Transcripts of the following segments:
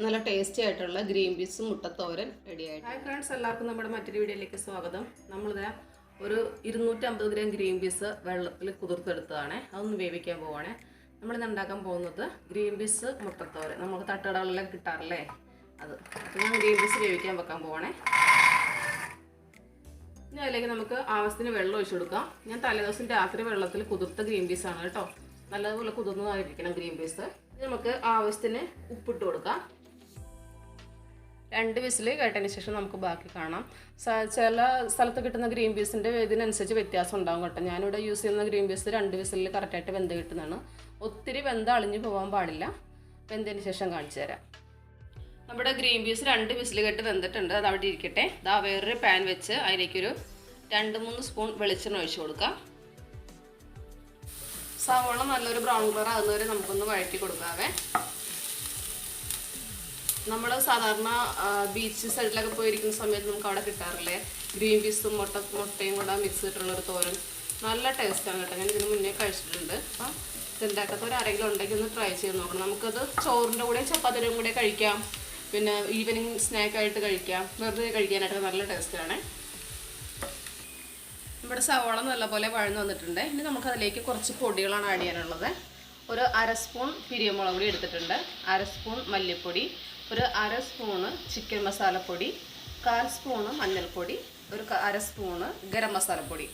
നല്ല ടേസ്റ്റി ആയിട്ടുള്ള ഗ്രീൻ പീസും മുട്ടത്തോരൻ റെഡി ആയിട്ട് ഹായ് ഫ്രണ്ട്സ് എല്ലാവർക്കും നമ്മുടെ മറ്റൊരു വീഡിയോയിലേക്ക് സ്വാഗതം. നമ്മളിതാ ഒരു ഇരുന്നൂറ്റമ്പത് ഗ്രാം ഗ്രീൻ പീസ് വെള്ളത്തിൽ കുതിർത്തെടുത്തതാണ്. അതൊന്ന് വേവിക്കാൻ പോവാണ്. നമ്മളിന്ന് ഉണ്ടാക്കാൻ പോകുന്നത് ഗ്രീൻ പീസ് മുട്ടത്തോരൻ. നമുക്ക് തട്ടുകടകളിലൊക്കെ കിട്ടാറില്ലേ? അത്. അപ്പോൾ ഞാൻ ഗ്രീൻ പീസ് വേവിക്കാൻ വെക്കാൻ പോവാണേ. ഇനി അതിലേക്ക് നമുക്ക് ആവശ്യത്തിന് വെള്ളം ഒഴിച്ചു കൊടുക്കാം. ഞാൻ തലേദിവസം രാത്രി വെള്ളത്തിൽ കുതിർത്ത ഗ്രീൻ പീസ് ആണ് കേട്ടോ. നല്ലതുപോലെ കുതിർന്നതായിരിക്കണം ഗ്രീൻ പീസ്. നമുക്ക് ആവശ്യത്തിന് ഉപ്പിട്ട് കൊടുക്കാം. രണ്ട് വിസിൽ കേട്ടതിന് ശേഷം നമുക്ക് ബാക്കി കാണാം. ചില സ്ഥലത്ത് കിട്ടുന്ന ഗ്രീൻ പീസിന്റെ ഇതിനനുസരിച്ച് വ്യത്യാസം ഉണ്ടാകും കേട്ടോ. ഞാനിവിടെ യൂസ് ചെയ്യുന്ന ഗ്രീൻ പീസ് രണ്ട് വിസിലിൽ കറക്റ്റായിട്ട് വെന്ത് കിട്ടുന്നതാണ്. ഒത്തിരി വെന്ത് അളിഞ്ഞു പോകാൻ പാടില്ല. വെന്തതിന് ശേഷം കാണിച്ചു തരാം. നമ്മുടെ ഗ്രീൻ പീസ് രണ്ട് വിസിൽ കെട്ട് വെന്തിട്ടുണ്ട്. അത് അവിടെ ഇരിക്കട്ടെ. ഇതാ വേറൊരു പാൻ വെച്ച് അതിലേക്കൊരു രണ്ട് മൂന്ന് സ്പൂൺ വെളിച്ചെണ്ണ ഒഴിച്ചു കൊടുക്കാം. സവോള നല്ലൊരു ബ്രൗൺ കളർ ആകുന്നവരെ നമുക്കൊന്ന് വഴറ്റി കൊടുക്കാവേ. നമ്മൾ സാധാരണ ബീച്ച് സൈഡിലൊക്കെ പോയിരിക്കുന്ന സമയത്ത് നമുക്ക് അവിടെ കിട്ടാറില്ലേ? ഗ്രീൻ പീസും മുട്ട മുട്ടയും കൂടെ മിക്സ് ചെയ്തിട്ടുള്ള ഒരു തോരൻ. നല്ല ടേസ്റ്റാണ് കേട്ടോ. ഞാൻ ഇതിന് മുന്നേ കഴിച്ചിട്ടുണ്ട്. അപ്പം ഇതുണ്ടാക്കാത്തവർ ആരെങ്കിലും ഉണ്ടെങ്കിൽ ഒന്ന് ട്രൈ ചെയ്ത് നോക്കണം. നമുക്കത് ചോറിന്റെ കൂടെ ചപ്പാത്തിയുടെ കൂടെ കഴിക്കാം. പിന്നെ ഈവനിങ് സ്നാക്കായിട്ട് കഴിക്കാം. വെറുതെ കഴിക്കാനായിട്ട് നല്ല ടേസ്റ്റാണ് നമ്മുടെ സവാള നല്ലപോലെ വഴന്ന് വന്നിട്ടുണ്ട്. ഇനി നമുക്കതിലേക്ക് കുറച്ച് പൊടികളാണ് ആഡ് ചെയ്യാനുള്ളത്. ഒരു അര സ്പൂൺ പിരിയമുളക് പൊടി എടുത്തിട്ടുണ്ട്. അര സ്പൂൺ മല്ലിപ്പൊടി ഒരു അര സ്പൂണ് ചിക്കൻ മസാലപ്പൊടി കാൽ സ്പൂണ് മഞ്ഞൾപ്പൊടി ഒരു അര സ്പൂണ് ഗരം മസാലപ്പൊടി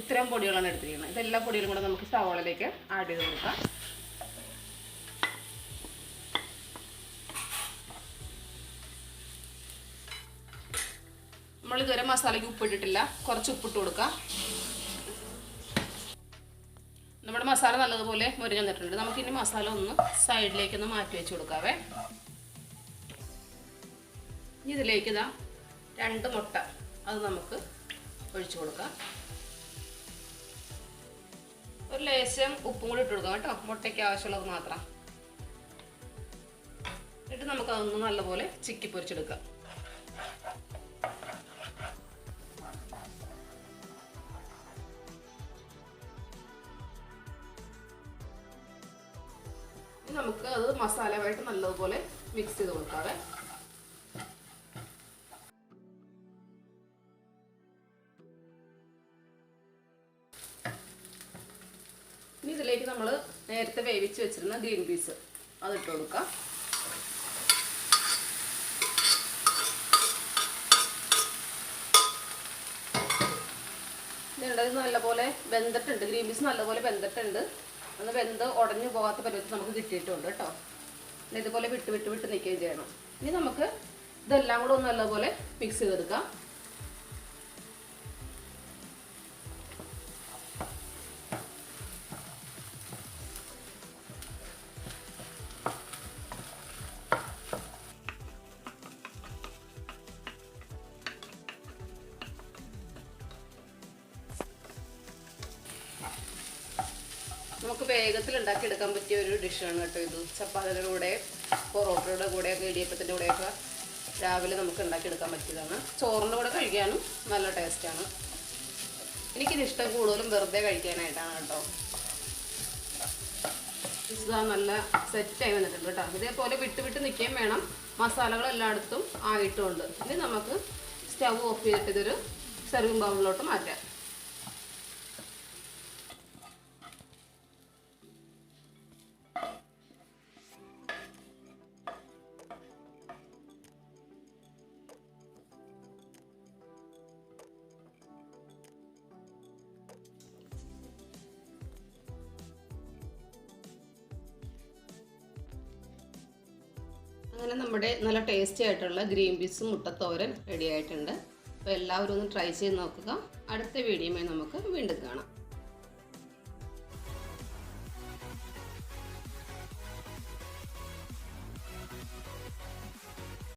ഇത്രയും പൊടികളാണ് എടുത്തിരിക്കുന്നത്. ഇതെല്ലാ പൊടികളും കൂടെ നമുക്ക് സവോളയിലേക്ക് ആഡ് ചെയ്ത് കൊടുക്കാം. നമ്മൾ ഗരം മസാലയ്ക്ക് ഉപ്പിട്ടിട്ടില്ല. കുറച്ച് ഉപ്പിട്ട് കൊടുക്കാം. നമ്മുടെ മസാല നല്ലതുപോലെ മുരിഞ്ഞ് വന്നിട്ടുണ്ട് നമുക്കിനി മസാല ഒന്ന് സൈഡിലേക്ക് ഒന്ന് മാറ്റി വെച്ച് കൊടുക്കാവേ. ഇനി ഇതിലേക്ക് ഇതാ രണ്ട് മുട്ട അത് നമുക്ക് ഒഴിച്ചു കൊടുക്കാം. ഒരു ലേശം ഉപ്പും കൂടി ഇട്ട് കൊടുക്കാം കേട്ടോ. മുട്ടയ്ക്ക് ആവശ്യമുള്ളത് മാത്രം. എന്നിട്ട് നമുക്കതൊന്ന് നല്ലപോലെ ചിക്കി പൊരിച്ചെടുക്കാം. നമുക്ക് അത് മസാലയുമായിട്ട് നല്ലതുപോലെ മിക്സ് ചെയ്ത് കൊടുക്കാവേ. ഇനി ഇതിലേക്ക് നമ്മൾ നേരത്തെ വേവിച്ച് വെച്ചിരുന്ന ഗ്രീൻ പീസ് അതിട്ട് കൊടുക്കാം. ഇതിന്റെ നല്ലപോലെ വെന്തിട്ടുണ്ട്. ഗ്രീൻ പീസ് നല്ലപോലെ വെന്തിട്ടുണ്ട്. ഒന്ന് വെന്ത് ഉടഞ്ഞു പോകാത്ത പരുവത്തിൽ നമുക്ക് കിട്ടിയിട്ടുണ്ട് കേട്ടോ. ഇതുപോലെ വിട്ട് വിട്ട് വിട്ട് നിൽക്കുകയും ചെയ്യണം. ഇനി നമുക്ക് ഇതെല്ലാം കൂടെ ഒന്ന് നല്ലപോലെ മിക്സ് ചെയ്തെടുക്കാം. നമുക്ക് വേഗത്തിൽ ഉണ്ടാക്കിയെടുക്കാൻ പറ്റിയ ഒരു ഡിഷാണ് കേട്ടോ ഇത്. ചപ്പാത്തിയുടെ കൂടെ പൊറോട്ടയുടെ കൂടെയൊക്കെ ഇടിയപ്പത്തിന്റെ കൂടെയൊക്കെ രാവിലെ നമുക്ക് ഉണ്ടാക്കിയെടുക്കാൻ പറ്റിയതാണ്. ചോറിന്റെ കൂടെ കഴിക്കാനും നല്ല ടേസ്റ്റാണ്. എനിക്കിത് ഇഷ്ടം കൂടുതലും വെറുതെ കഴിക്കാനായിട്ടാണ് കേട്ടോ. ഇതാ നല്ല ആയി വന്നിട്ടുണ്ട് കേട്ടോ. ഇതേപോലെ വിട്ട് വിട്ട് നിൽക്കുകയും വേണം. മസാലകൾ എല്ലായിടത്തും ആയിട്ടുമുണ്ട്. ഇനി നമുക്ക് സ്റ്റവ് ഓഫ് ചെയ്തിട്ട് ഇതൊരു സെർവിങ് ബൗളിലോട്ട് മാറ്റാം. അങ്ങനെ നമ്മുടെ നല്ല ടേസ്റ്റി ആയിട്ടുള്ള ഗ്രീൻ പീസും മുട്ടത്തോരൻ റെഡി ആയിട്ടുണ്ട്. അപ്പോൾ എല്ലാവരും ഒന്ന് ട്രൈ ചെയ്ത് നോക്കുക. അടുത്ത വീഡിയോയുമായി നമുക്ക് വീണ്ടും കാണാം.